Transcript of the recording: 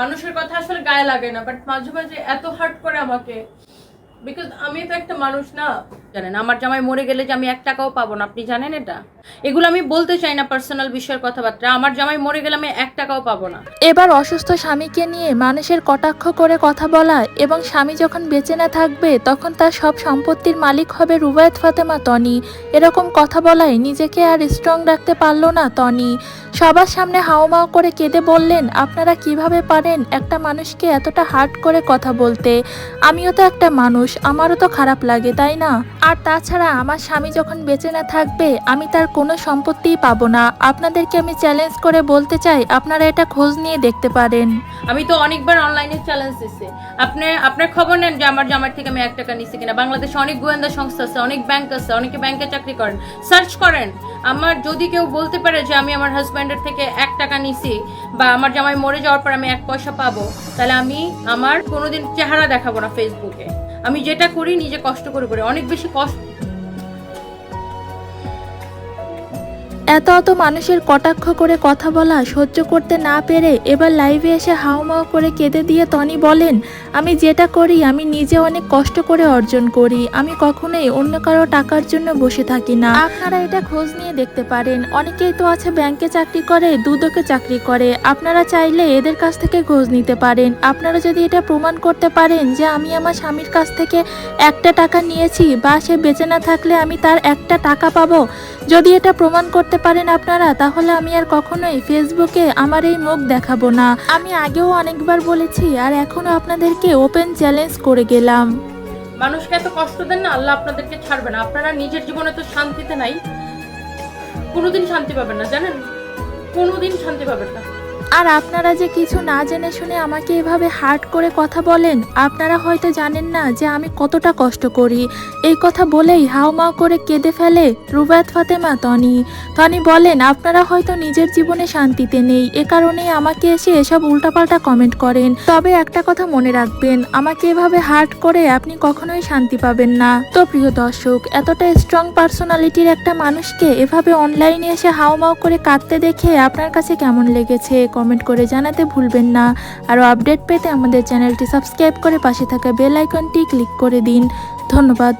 মানুষের কথা আসলে গায়ে লাগে না বাট মাঝে মাঝে এত হার্ট করে আমাকে। বিকজ আমি তো একটা মানুষ না। জানেন, আমার জামাই মরে গেলে যে আমি এক টাকাও পাবো না, আপনি জানেন এটা? এগুলো আমি বলতে চাই না পার্সোনাল বিষয়ের কথাবার্তা। আমার জামাই মরে গেলে আমি এক টাকাও পাবো না। এবার অসুস্থ স্বামীকে নিয়ে মানুষের কটাক্ষ করে কথা বলা এবং স্বামী যখন বেঁচে না থাকবে, তখন তার সব সম্পত্তির মালিক হবে রুবায়ত ফাতেমা তনি। এরকম কথা বলায় নিজেকে আর স্ট্রং রাখতে পারল না তনি। সবার সামনে হাওমাও করে কেঁদে বললেন, আপনারা কীভাবে পারেন একটা মানুষকে এতটা হার্ট করে কথা বলতে? আমিও তো একটা মানুষ, আমারও তো খারাপ লাগে, তাই না? আর তাছাড়া আমার স্বামী যখন বেঁচে না থাকবে, আমি তার কোনো সম্পত্তিই পাবো না। আপনাদেরকে আমি চ্যালেঞ্জ করে বলতে চাই, আপনারা এটা খোঁজ নিয়ে দেখতে পারেন। আমি তো অনেকবার অনলাইনে চ্যালেঞ্জ দিছি। আপনি, আপনার খবর নেন যে আমার জামার থেকে আমি এক টাকা নিছি কিনা। বাংলাদেশে অনেক গোয়েন্দা সংস্থা আছে, অনেক ব্যাংক আছে, অনেকে ব্যাংকে চাকরি করেন। সার্চ করেন। আমার যদি কেউ বলতে পারে যে আমি আমার হাজব্যান্ডের থেকে এক টাকা নিছি বা আমার জামাই মরে যাওয়ার পর আমি এক পয়সা পাবো, তাহলে আমি আমার কোনোদিন চেহারা দেখাবো না ফেসবুকে আমি যেটা করি নিজে কষ্ট করে করে। অনেক বেশি কষ্ট এত এত মানুষের কটাক্ষ করে কথা বলা সহ্য করতে না পেরে এবার লাইভে এসে হাওমাও করে কেঁদে দিয়ে তনি বলেন, আমি যেটা করি, আমি নিজে অনেক কষ্ট করে অর্জন করি। আমি কখনোই অন্য কারও টাকার জন্য বসে থাকি না। আপনারা এটা খোঁজ নিয়ে দেখতে পারেন। অনেকেই তো আছে ব্যাংকে চাকরি করে, দুদকে চাকরি করে। আপনারা চাইলে এদের কাছ থেকে খোঁজ নিতে পারেন। আপনারা যদি এটা প্রমাণ করতে পারেন যে আমি আমার স্বামীর কাছ থেকে একটা টাকা নিয়েছি বা সে বেঁচে না থাকলে আমি তার একটা টাকা পাবো। যদি এটা প্রমাণ করতে পারেন আপনারা, তাহলে আমি আর কখনোই ফেসবুকে আমার এই মুখ দেখাবো না। আমি আগেও অনেকবার বলেছি, আর এখনও আপনাদেরকে ওপেন চ্যালেঞ্জ করে গেলাম। মানুষকে এত কষ্ট দেন না, আল্লাহ আপনাদেরকে ছাড়বে না। আপনারা নিজের জীবনে তো শান্তিতে নাই। কোনোদিন শান্তি পাবেন না, জানেন? কোনোদিন শান্তি পাবেন না। আর আপনারা যে কিছু না জেনে শুনে আমাকে এভাবে হার্ট করে কথা বলেন, আপনারা হয়তো জানেন না যে আমি কতটা কষ্ট করি। এই কথা বলেই হাওমাও করে কেঁদে ফেলে রুবায়ত ফাতেমা তনি। তনি বলেন, আপনারা হয়তো নিজের জীবনে শান্তিতে নেই, এ কারণেই আমাকে এসে এসব উল্টাপাল্টা কমেন্ট করেন। তবে একটা কথা মনে রাখবেন, আমাকে এভাবে হার্ট করে আপনি কখনোই শান্তি পাবেন না। তো প্রিয় দর্শক, এতটা স্ট্রং পার্সোনালিটির একটা মানুষকে এভাবে অনলাইনে এসে হাওমাও করে কাঁদতে দেখে আপনার কাছে কেমন লেগেছে? কমেন্ট করে জানাতে ভুলবেন না। আরও আপডেট পেতে আমাদের চ্যানেলটি সাবস্ক্রাইব করে পাশে থাকা বেল আইকনটি ক্লিক করে দিন। ধন্যবাদ।